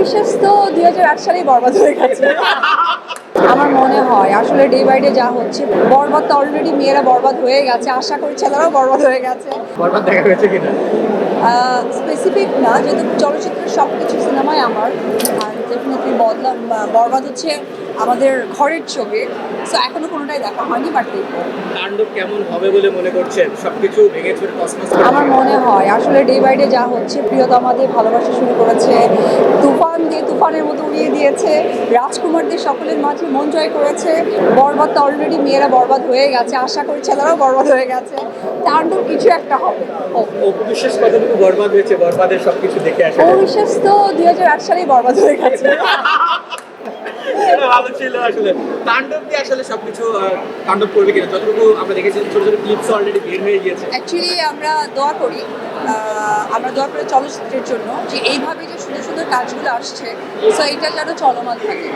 অবিশ্বাস তো দুই হাজার আট সালেই বরবাদ হয়ে গেছে। আমার মনে হয় আসলে ডে বাই ডে যা হচ্ছে বরবাদ তো অলরেডি মেয়েরা বরবাদ হয়ে গেছে। আশা করি ছেলেরাও বরবাদ হয়ে গেছে। বরবাদ দেখা হয়েছে কিনা? স্পেসিফিক না যেহেতু চলচ্চিত্রের সব কিছু সিনেমায় আমার। আর ডেফিনেটলি বদলা বরবাদ হচ্ছে আমাদের ঘরের ছবি সো এখনও কোনোটাই দেখা হয়নি বাট তাণ্ডব কেমন হবে বলে মনে করছেন? সবকিছু ভেঙে চুরে কসমস আমার মনে হয় আসলে ডে বাই ডে যা হচ্ছে প্রিয়তমা দিয়ে ভালোবাসা শুরু করেছে। তুফান দিয়ে তুফানের মতো উড়িয়ে দিয়েছে। রাজকুমারদের সকলের মাঝে মন জয় করেছে। বরবাদ তো অলরেডি মেয়েরা বরবাদ হয়ে গেছে। আশা করি ছেলেরাও বরবাদ হয়ে গেছে। তাণ্ডব কিছু একটা হবে। হোক। অপবিশ্বাস কতটুকু বরবাদ হয়েছে? বরবাদের সবকিছু দেখে আসে অবিশ্বাস তো দুই হাজার আট সালেই বরবাদ হয়ে গেছে। তাণ্ডব দিয়ে আসলে সবকিছু তাণ্ডব করবে কিনা? যতটুকু আমরা দেখেছি, ছোট ছোট ক্লিপস অলরেডি বের হয়ে গিয়েছে। অ্যাকচুয়ালি আমরা দোয়া করি আমরা দোয়া করি চলচ্চিত্রের জন্য যে এইভাবে যে সুন্দর সুন্দর কাজগুলো আসছে সো এটা যেন চলমান থাকে।